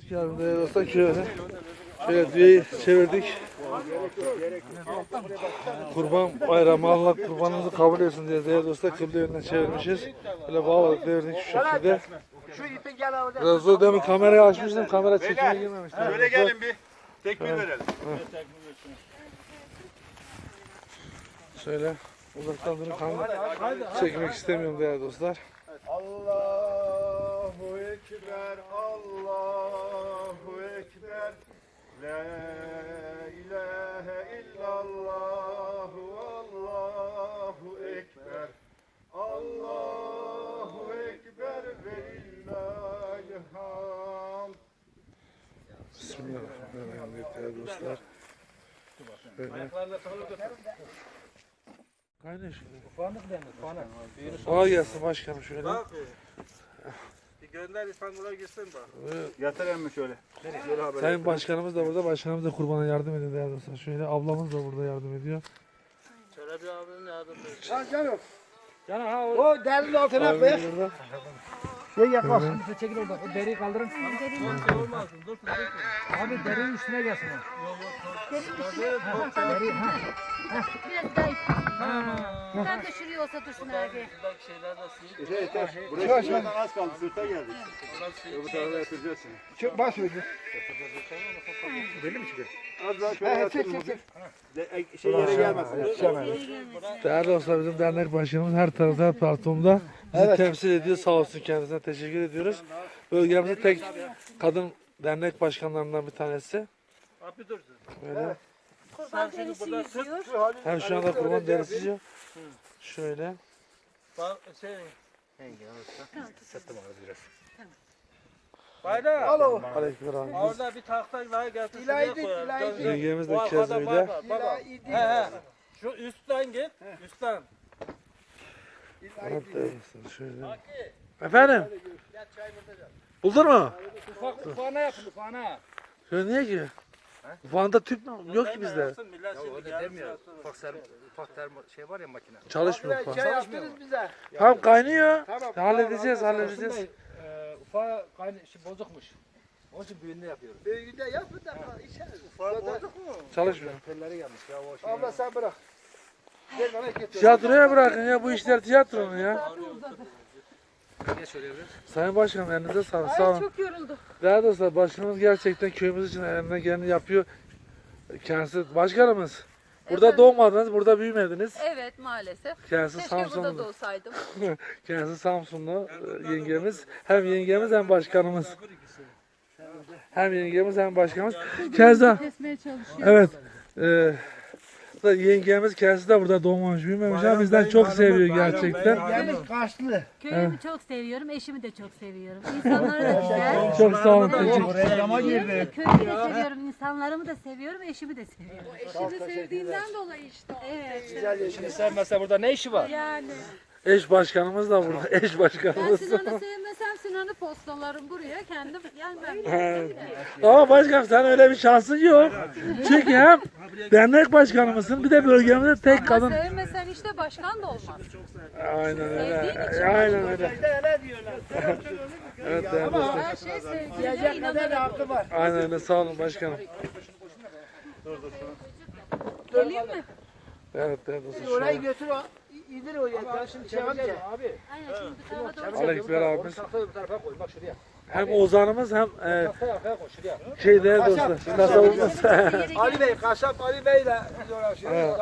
Geldin değerli dostlar şöyle. Şöyle düğeyi çevirdik. Kurban bayramı Allah kurbanımızı kabul etsin diye değerli dostlar kıble yönüne çevirmişiz. Böyle bağladık devirdik şu şekilde. Biraz zor demin kamerayı açmıştım kamera çekime girmemişti. Böyle gelin bir. Tekbir verelim. Şöyle uzaktan durup çekmek istemiyorum değerli dostlar. Allahu Ekber, Allahu Ekber. La ilahe illallah, Allahu Ekber. Allahu Ekber ve lillahi hamd. Bismillahirrahmanirrahim değerli dostlar. Şöyle. Kaynaş. Kolay gelsin başkanım şöyle. Bir gönder İstanbul'a gitsin bak. Yatır emmi şöyle. Sayın başkanımız da burada. Başkanımız da kurbana yardım ediyor değerli dostlar. Şöyle ablamız da burada yardım ediyor. Çelebi abinin yardım et. Ha canım. Yana ha o. O derinin altına koy. Şey yaklaşsın. Size çekil orada. O deriyi kaldırın. olmasın. Dur dur. Abi derinin üstüne gelsin o. Deri, ha. Biraz daha ip. Ben de şuraya olsa dursun abi. Buradaki şeyler de sil. Şey, yeter. Buraya şuradan az kaldı. Sırta geldik. Öbür tarafa yatıracağız seni. Çık bas öyle. Az daha şöyle He, yatır çek, mı? çek, çek. De- e, Şey yere gelmesin. Değerli dostlar bizim dernek başkanımız her tarafta her platformda bizi temsil ediyor. Sağ olsun kendisine teşekkür ediyoruz. Bölgemizin tek kadın dernek başkanlarından bir tanesi. Abi dur. Böyle. Kurban derisi yüzüyor. Hem şu anda kurban derisi yiyor. Şöyle. Bak şey. Bayram. Alo. Aleykümselam. Orada bir tahta daha getir. şuraya İlaydik, koyalım. ilaydik. Dön, dön. Yengemiz de Bu arkada kez öyle. var, var, Baba. İla idi. He he. Şu üstten git. Üstten. Evet, şöyle. Efendim? Buldun mu? Ufak ufağına yapın ufağına. Şöyle niye ki? Van'da tüp yok ki bizde. Öyle yarım demiyor. Ufak ser, ufak termo şey var ya makine. Çalışmıyor Şey falan. yaptınız bize. Tamam kaynıyor. Tamam. Halledeceğiz, tamam, halledeceğiz. Ee, ufağı kayna, şey, bozukmuş. Onun için büyüğünde yapıyoruz. Büyüğünde yapın da içeriz. Çalışmıyor. Telleri yanlış ya o şey. Abla sen bırak. Gel bana getir. Tiyatroya bırakın ya bu işler tiyatronun ya. Geç oraya biraz. Sayın Başkanım elinize sağlık. Sağ olun. Çok yoruldum. Değerli dostlar başkanımız gerçekten köyümüz için elinden geleni yapıyor. Kendisi başkanımız. Burada Efendim? doğmadınız, burada büyümediniz. Evet maalesef. Kendisi Keşke burada Samsunlu. olsaydım. Kendisi Samsunlu e, yengemiz. Hem yengemiz hem başkanımız. Hem yengemiz hem başkanımız. Keza Kesmeye çalışıyorum. evet. E, da yengemiz kendisi de burada doğmamış büyümemiş ama bizden çok seviyor gerçekten. Yalnız kaçlı. Köyümü çok seviyorum, eşimi de çok seviyorum. İnsanları da güzel. Çok sağ olun. teşekkür- Reklama ya, Köyümü de seviyorum, insanlarımı da seviyorum, eşimi de seviyorum. Eşini sevdiğinden dolayı işte. Evet. Şimdi sen mesela burada ne işi var? Yani. Eş başkanımız da burada. Eş Ben başkanımız. Sinan'ı sevmesem Sinan'ı postalarım buraya. Kendim gelmem. Ama başkanım sen öyle bir şansın yok. Çünkü hem dernek başkanımızsın bir de bölgemizde tek Ama kadın. sevmesen işte başkan da olmaz. Aynen öyle. Sevdiğin için Aynen öyle. Evet değerli Ama dostlar. her şey sevgiyle var. Aynen öyle sağ olun başkanım. Geleyim mi? Evet değerli. Orayı şöyle. götür o. İndir o yatağı şimdi çekince. Abi. Aynen şimdi bu tarafa doğru. Aleyküm abimiz. Tahtayı bu tarafa koy bak şuraya. Hem Ozan'ımız hem e, şey değerli dostlar. Kasabımız. Ali Bey, kasap Ali Bey ile uğraşıyor. Evet.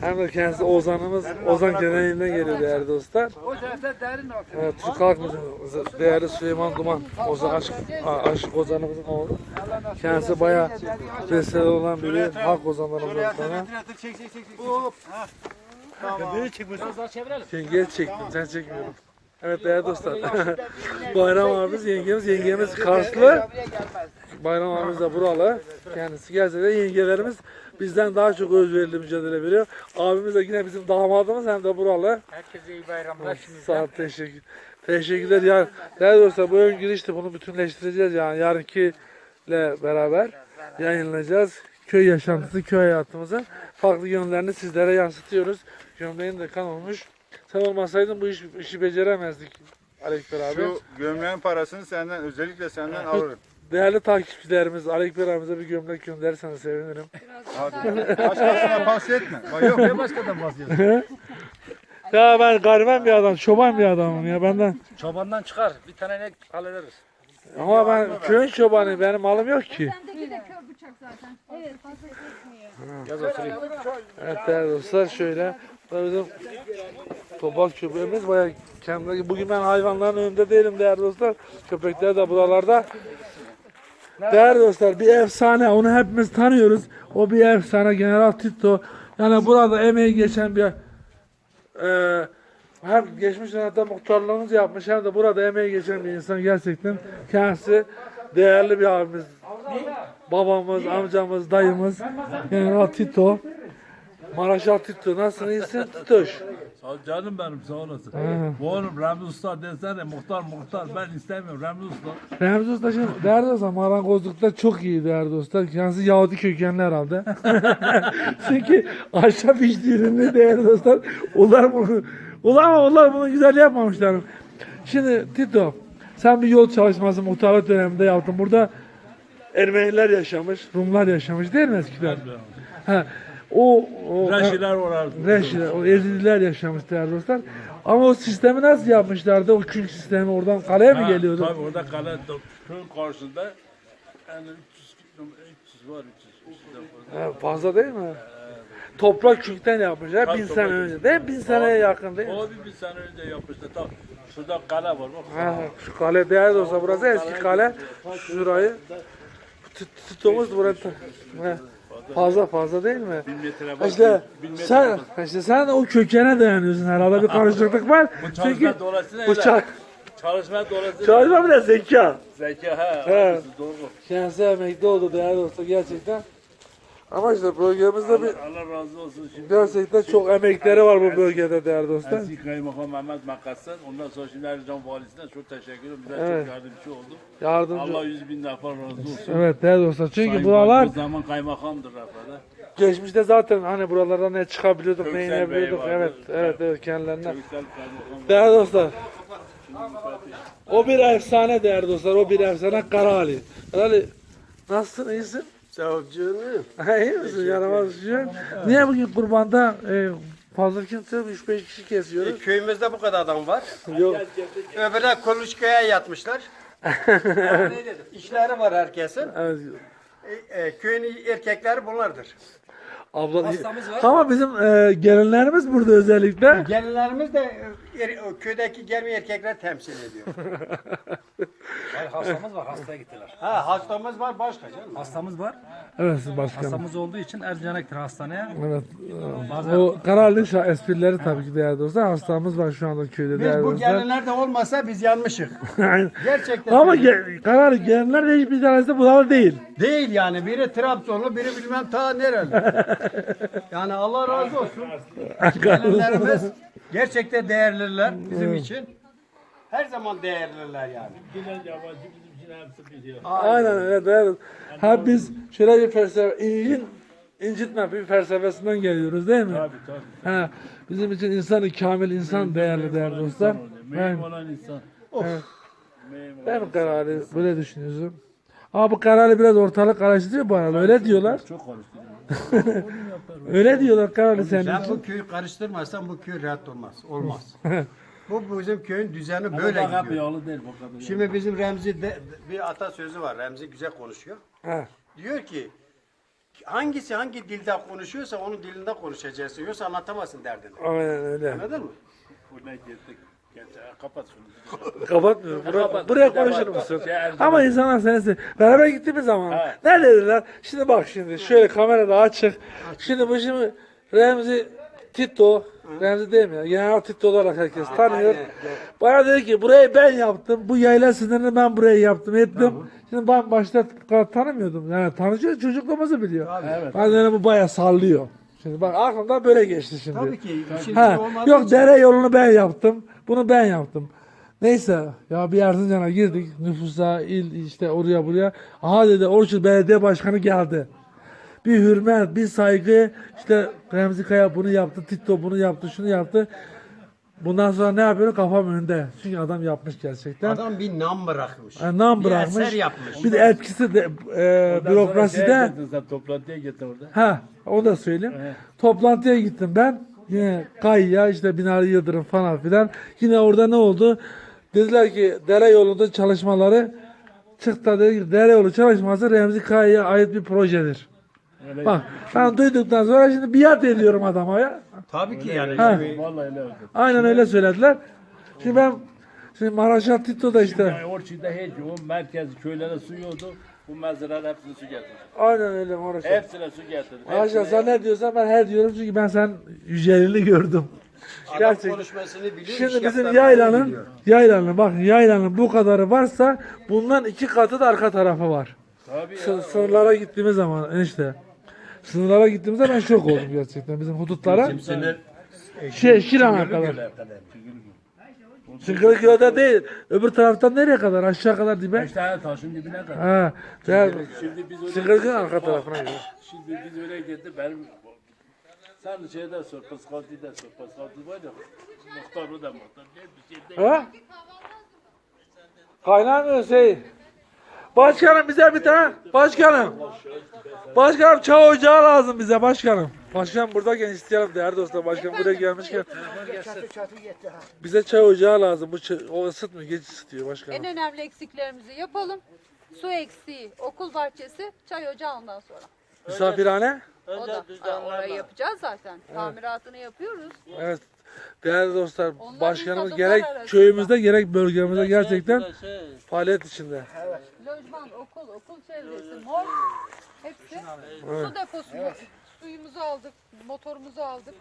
hem de kendisi Ozan'ımız. Ozan geleneğinden geliyor değerli dostlar. O tarafta derin altı. Evet, Türk Halk Müziği değerli Süleyman Duman, Ozan Aşk, A- Aşık Ozanımızın oğlu. Kendisi bayağı besteli olan biri, halk ozanlarımızdan sonra. Çek çek çek. çek. Hop. Biraz daha çevirelim. Yengeye çektim, sen çekmiyorum. Evet değerli dostlar. Bayram abimiz, yengemiz, yengemiz Karslı. Bayram abimiz de buralı. Kendisi gelse de yengelerimiz bizden daha çok özverili mücadele veriyor. Abimiz de yine bizim damadımız hem de buralı. Herkese iyi bayramlar şimdi. Sağ ol, teşekkür. Teşekkürler. Ya, değerli dostlar bu ön girişte bunu bütünleştireceğiz yani yarınkiyle beraber yayınlayacağız. Köy yaşantısı, köy hayatımızın farklı yönlerini sizlere yansıtıyoruz. Gömleğin de kan olmuş. Sen olmasaydın bu iş, işi beceremezdik. Alekber abi. Şu gömleğin parasını senden özellikle senden alırım. değerli takipçilerimiz Ali Ekber abimize bir gömlek gönderirseniz sevinirim. Başkasına bahsetme. Yok Ne başkadan bahsediyorsun? Ya ben gariban bir adam, çoban bir adamım ya benden. Çobandan çıkar. Bir tane ne hallederiz. Ama ben köyün çobanıyım, benim malım yok ki. Bendeki de kör bıçak zaten. Evet fazla. Yaz oturayım. Evet değerli dostlar şöyle. Bu da bizim topal köpeğimiz bayağı kendine. Bugün ben hayvanların önünde değilim değerli dostlar. Köpekler de buralarda. Değerli dostlar bir efsane onu hepimiz tanıyoruz. O bir efsane General Tito. Yani burada emeği geçen bir e, hem geçmiş dönemde muhtarlığımız yapmış hem de burada emeği geçen bir insan gerçekten kendisi değerli bir abimiz. Babamız, amcamız, dayımız General Tito. Maraşal Tito nasılsın iyisin Titoş? Ol canım benim sağ olasın. Bu oğlum Remzi Usta desene muhtar muhtar ben istemiyorum Remzi Usta. Remzi Usta şimdi değerli dostlar marangozlukta çok iyi değerli dostlar. Kendisi Yahudi kökenli herhalde. Çünkü ahşap işlerini değerli dostlar. Onlar bunu, ulan onlar bunu güzel yapmamışlar. Şimdi Tito sen bir yol çalışması muhtarlık döneminde yaptın. Burada Ermeniler yaşamış, Rumlar yaşamış değil mi eskiden? Ha, o, o Reşiler orası. Reşiler, o Ezidiler yaşamış değerli dostlar. Ama o sistemi nasıl yapmışlardı? O künk sistemi oradan kaleye mi Ha, geliyordu? Tabii orada kale köyün karşısında yani 300 kilo- 300 var 300. 300 de fazla. Ha, fazla değil mi? Toprak künkten yapmışlar Tabii, bin sene önce. Değil mi? Bin seneye yakın değil mi? O bir, bir sene önce yapmıştı. Tam şurada kale var bak. Ha, şu kale değerli olsa burası eski kale. Şurayı. Tut- Tutumuz burada. Ha, Fazla fazla değil mi? Bin metre var. İşte bin metre sen, var. işte sen o kökene dayanıyorsun herhalde bir karışıklık var. Bu Çünkü çalışma dolayısıyla bu ça- çalışma dolayısıyla çalışma bir de zeka. zeka ha. He. Doğru. Kendisi emekli oldu değerli dostlar gerçekten. Ama işte bölgemizde bir Allah razı olsun şimdi. gerçekten çok emekleri var bu bölgede değerli dostlar. Eski Kaymakam Mehmet Makas'tan ondan sonra şimdi Ercan Valisi'ne çok teşekkür ederim. Bize Evet. çok yardımcı oldu. Yardımcı. Allah yüz bin defa razı olsun. Evet değerli dostlar. Çünkü Sayın buralar Bu zaman kaymakamdır Rafa'da. geçmişte zaten hani buralardan ne çıkabiliyorduk, ne Köksal Bey inebiliyorduk. Evet, evet, evet kendilerine. Değerli dostlar. O bir efsane değerli dostlar. O bir efsane Karali. Karali nasılsın? iyisin? Sağ ol canım. İyi misin? Yaramaz yok. Niye bugün kurbanda e, fazla kimse yok, 3-5 kişi kesiyoruz? Köyümüzde bu kadar adam var. Yok. Öbürler kuluçkaya yatmışlar. İşleri var herkesin. Evet. E, e, köyün erkekleri bunlardır. Abla, ama bizim e, gelinlerimiz burada özellikle. Gelinlerimiz de e, er- o köydeki gelmeyen erkekler temsil ediyor. Hayır, hastamız var. Hastaya gittiler. ha hastamız var başka canım. Hastamız var. Evet siz başkanım. Hastamız olduğu için Ercan'a gittiler hastaneye. Evet. O kararlı şa- esprileri tabii ki değerli dostlar. Hastamız var şu anda köyde Biz değerli bu dostlar. gelinler de olmasa biz yanmışık. Aynen. Gerçekten. Ama söylüyorum. ge- kararlı gelenler de hiçbir tanesi buralı değil. Değil yani. Biri Trabzonlu, biri bilmem ta nereli. yani Allah razı olsun. Gelinlerimiz gerçekten değerliler bizim için. Her zaman değerliler yani. Bilen yabancı bizim için hepsi bir yer. Aynen öyle değerli. Ha biz şöyle bir felsefe, incin, incitme bir felsefesinden geliyoruz değil mi? Tabii tabii. Ha, bizim için insanı kamil insan değerli değerli dostlar. Mühim Ben, olan insan. Evet. Mühim olan ben kararı böyle düşünüyorum. Ama bu kararı biraz ortalık karıştırıyor bu arada. Öyle diyorlar. çok karıştırıyor. Öyle diyorlar senin Sen için. bu köyü karıştırmazsan bu köy rahat olmaz. Olmaz. bu bizim köyün düzeni böyle Bak gidiyor. yağlı değil bu kadar. Şimdi bizim Remzi de, bir atasözü var. Remzi güzel konuşuyor. Ha. Diyor ki hangisi hangi dilde konuşuyorsa onun dilinde konuşacaksın. Yoksa anlatamazsın derdini. Aynen öyle. Anladın mı? Bu ne girdik. Kapat şunu. Kapatmıyorum. Buraya, buraya konuşur musun? Şey, Ama insanlar sensin. Beraber gittiğimiz zaman Evet. ne dediler? Şimdi bak şimdi şöyle kamera da açık. Şimdi bu şimdi Remzi Tito, Remzi değil mi ya? General Tito olarak herkes tanıyor. Bana dedi ki burayı ben yaptım. Bu yayla sınırını ben buraya yaptım ettim. Şimdi ben başta tanımıyordum. Yani tanışıyor çocukluğumuzu biliyor. Ben dedim bu bayağı sallıyor. Şimdi bak aklımdan böyle geçti şimdi. Tabii ki. Şimdi Ha, olmadığı yok için- dere yolunu ben yaptım. Bunu ben yaptım. Neyse ya bir Erzincan'a girdik. Nüfusa, il işte oraya buraya. Aha dedi Orçun Belediye Başkanı geldi. Bir hürmet, bir saygı. İşte Remzi Kaya bunu yaptı, Tito bunu yaptı, şunu yaptı. Bundan sonra ne yapıyorum? Kafam önde. Çünkü adam yapmış gerçekten. Adam bir nam bırakmış. Yani nam bir bırakmış. eser yapmış. Bir de etkisi de e, bürokraside Sen toplantıya gittin orada. ha onu da söyleyeyim. Toplantıya gittim ben. Yine Kayya işte Binali Yıldırım falan filan. Yine orada ne oldu? Dediler ki dere yolunda çalışmaları çıktı dedi ki dere yolu çalışması Remzi Kaya'ya ait bir projedir. Bak ben duyduktan sonra şimdi biat ediyorum adama ya. Tabii ki yani. Ha. Vallahi öyle oldu. Aynen öyle söylediler. Şimdi ben şimdi Maraşal Tito da işte Yani Orçu'da hiç o merkez köylere su yoldu. Bu mezralar hepsine su getirdi. aynen öyle Maraşal. Hepsine su getirdi. Maraşal sen ne diyorsan ben her diyorum çünkü ben sen yücelini gördüm. adam Gerçekten. konuşmasını biliyor. iş Şimdi bizim yaylanın biliyor. yaylanın bak yaylanın bu kadarı varsa bundan iki katı da arka tarafı var. Tabii ya. Sı- sınırlara gittiğimiz zaman işte sınırlara gittiğimizde ben şok oldum gerçekten bizim hudutlara. Şey Şiran'a kadar. Çıngırköy'de değil. Öbür taraftan nereye kadar? Aşağı kadar dibe. Tane taşın dibine kadar. Ha. Ya, Şimdi biz öyle Çıngırköy'ün arka tarafına gidiyor. Şimdi biz öyle gittik benim sen şeyden sor, Paskalti'den sor. Paskalti var ya, muhtar o da muhtar. Ne bir şey değil. Ha? Kaynamıyor şey. Başkanım bize bir tane. Başkanım. Başkanım çay ocağı lazım bize başkanım. Başkanım buradayken isteyelim değerli dostlar. Başkanım buraya gelmişken. Bize çay ocağı lazım. Bu çay, o ısıtmıyor. Geç ısıtıyor başkanım. En önemli eksiklerimizi yapalım. Su eksiği, okul bahçesi, çay ocağı ondan sonra. Misafirhane. O da Aa, orayı yapacağız zaten. Tamiratını yapıyoruz. Evet. Değerli dostlar, Onlar başkanımız gerek arasında. köyümüzde gerek bölgemizde gerçekten faaliyet içinde. Lojman, okul, okul çevresi, mor hepsi. Su deposu, suyumuzu aldık, motorumuzu aldık.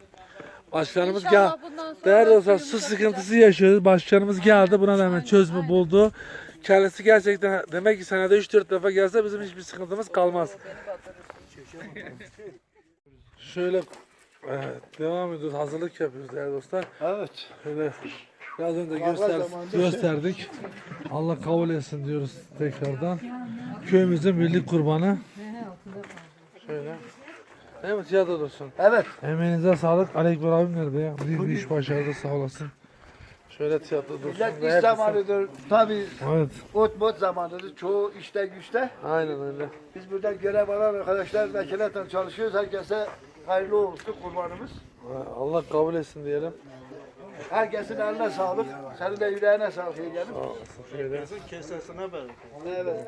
Başkanımız gel. İnşallah bundan sonra Değerli dostlar su sıkıntısı yaşıyoruz. Başkanımız geldi. Buna hemen çözümü buldu. Kendisi gerçekten demek ki senede 3-4 defa gelse bizim hiçbir sıkıntımız kalmaz. Şöyle evet, devam ediyoruz. Hazırlık yapıyoruz değerli dostlar. Evet. Şöyle biraz önce göster, gösterdik. Allah kabul etsin diyoruz tekrardan. Köyümüzün milli kurbanı. Şöyle. Mi tiyatro dostum? Evet. Emeğinize sağlık. Alek abim nerede ya? Büyük bir iş başardı sağ olasın. Şöyle tiyatro dursun. Millet iş zamanıdır. Tabii Evet. ot bot zamanıdır. Çoğu işte güçte. Aynen öyle. Biz burada görev alan arkadaşlar vekaletle çalışıyoruz. Herkese hayırlı olsun kurbanımız. Allah kabul etsin diyelim. Herkesin eline sağlık. Senin de yüreğine sağlık yeğenim. Sağ olasın. Şöyle. Evet.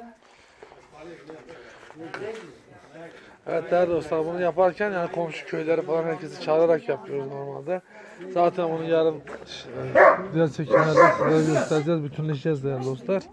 Evet değerli dostlar bunu yaparken yani komşu köyleri falan herkesi çağırarak yapıyoruz normalde. Zaten bunu yarın e, diğer çekimlerde size göstereceğiz, bütünleşeceğiz değerli dostlar.